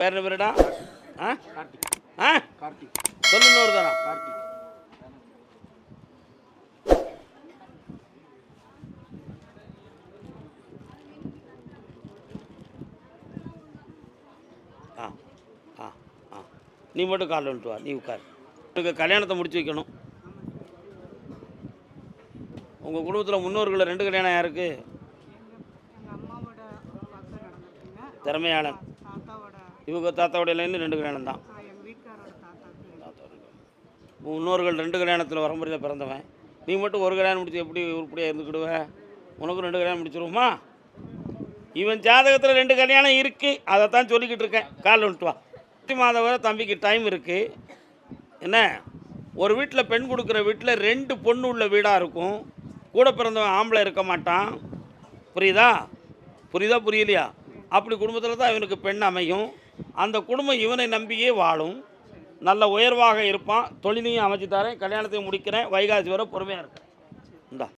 பேர் என்ன பேருடா? ஆ? கார்த்திக். ஆ? கார்த்திக். சொல்லு இன்னொரு தரம் கார்த்திக். ஆ ஆ ஆ. நீ மட்டும் காலில் வந்துட்டு வா நீ உட்கார். உனக்கு கல்யாணத்தை முடிச்சு வைக்கணும். உங்கள் குடும்பத்தில் முன்னோர்களில் ரெண்டு கல்யாணம் யாருக்கு? திறமையாளன். இவங்க தாத்தாவுடைய லைனில் ரெண்டு கல்யாணம் தான். முன்னோர்கள் ரெண்டு கல்யாணத்தில் வரம்புறையில் பிறந்தவன். நீ மட்டும் ஒரு கல்யாணம் முடிச்சு எப்படி உருப்படியாக இருந்துக்கிடுவ? உனக்கும் ரெண்டு கல்யாணம் முடிச்சிருவோமா? இவன் ஜாதகத்தில் ரெண்டு கல்யாணம் இருக்குது அதை தான் சொல்லிக்கிட்டு இருக்கேன். கால் வந்துட்டு வா. மாதம் வரை தம்பிக்கு டைம் இருக்குது என்ன? ஒரு வீட்டில் பெண் கொடுக்குற வீட்டில் ரெண்டு பொண்ணு உள்ள வீடாக இருக்கும். கூட பிறந்தவன் ஆம்பளை இருக்க மாட்டான். புரியுதா? புரியுதா புரியலையா? அப்படி குடும்பத்தில் தான் இவனுக்கு பெண் அமையும். அந்த குடும்பம் இவனை நம்பியே வாழும். நல்ல உயர்வாக இருப்பான். தொழிலையும் அமைச்சு தரேன். கல்யாணத்தையும் முடிக்கிறேன். வைகாசி வர பொறுமையாக இருக்கேன் இந்தா.